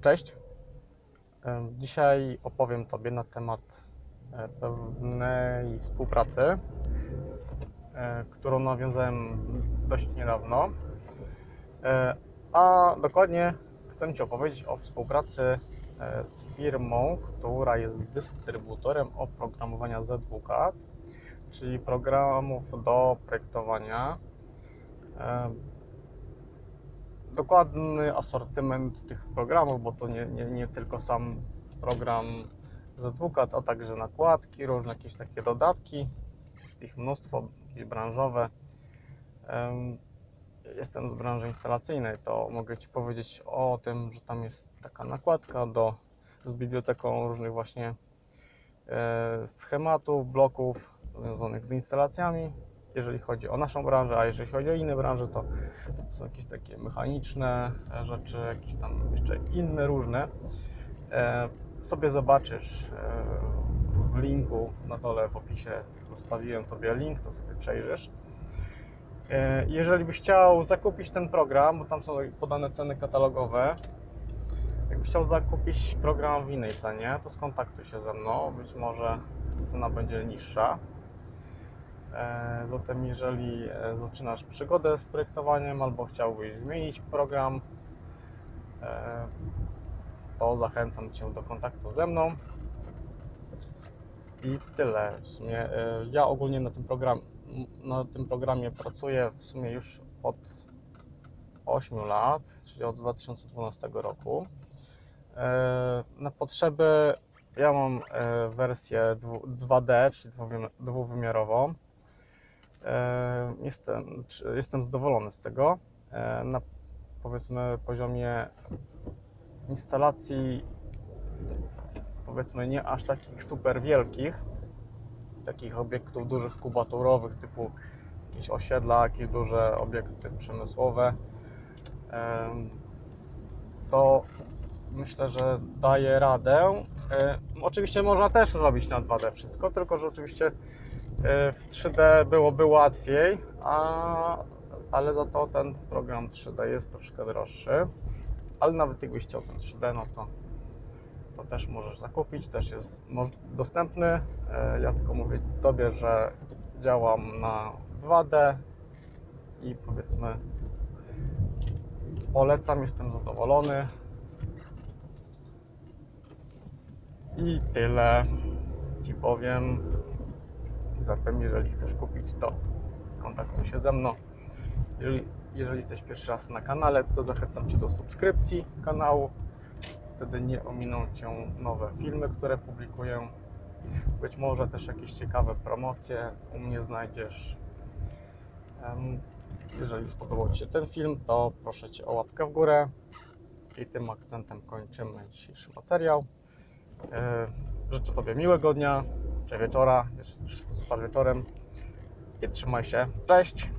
Cześć. Dzisiaj opowiem Tobie na temat e, pewnej współpracy, e, którą nawiązałem dość niedawno. E, A dokładnie chcę Ci opowiedzieć o współpracy z firmą, która jest dystrybutorem oprogramowania ZWCAD, czyli programów do projektowania. Dokładny asortyment tych programów, bo to nie, nie, nie tylko sam program ZWCAD, a także nakładki, różne jakieś takie dodatki. Jest ich mnóstwo, jakieś branżowe. Em, Jestem z branży instalacyjnej, to mogę Ci powiedzieć o tym, że tam jest taka nakładka do, z biblioteką różnych właśnie e, schematów, bloków związanych z instalacjami, jeżeli chodzi o naszą branżę, a jeżeli chodzi o inne branże, to są jakieś takie mechaniczne e, rzeczy, jakieś tam jeszcze inne różne. E, sobie zobaczysz e, w linku na dole w opisie zostawiłem Tobie link, to sobie przejrzysz. Jeżeli byś chciał zakupić ten program, bo tam są podane ceny katalogowe, jakbyś chciał zakupić program w innej cenie, to skontaktuj się ze mną, być może cena będzie niższa. E, Zatem jeżeli e, zaczynasz przygodę z projektowaniem albo chciałbyś zmienić program, e, to zachęcam Cię do kontaktu ze mną. I tyle. W sumie ja ogólnie na tym, program, na tym programie pracuję w sumie już od 8 lat, czyli od 2012 roku. Na potrzeby ja mam wersję dwu- 2D, czyli dwuwymi- dwuwymiarową. E, Jestem, jestem zadowolony z tego. E, Na powiedzmy poziomie instalacji, powiedzmy nie aż takich super wielkich, takich obiektów dużych kubaturowych typu jakieś osiedla, jakieś duże obiekty przemysłowe, em, to myślę, że daje radę. E, Oczywiście można też zrobić na 2D wszystko, tylko że oczywiście e, w 3D byłoby łatwiej, a, ale za to ten program 3D jest troszkę droższy. Ale nawet jakbyś chciał ten 3D, no to, to też możesz zakupić, też jest dostępny. E, Ja tylko mówię Tobie, że działam na 2D i powiedzmy polecam, jestem zadowolony. I tyle Ci powiem. Zatem, jeżeli chcesz kupić, to skontaktuj się ze mną. Jeżeli, jeżeli jesteś pierwszy raz na kanale, to zachęcam Cię do subskrypcji kanału. Wtedy nie ominą Cię nowe filmy, które publikuję. Być może też jakieś ciekawe promocje u mnie znajdziesz. Jeżeli spodobał Ci się ten film, to proszę Cię o łapkę w górę. I tym akcentem kończymy dzisiejszy materiał. E, Życzę Tobie miłego dnia, wieczora, to słuchasz wieczorem. I trzymaj się. Cześć!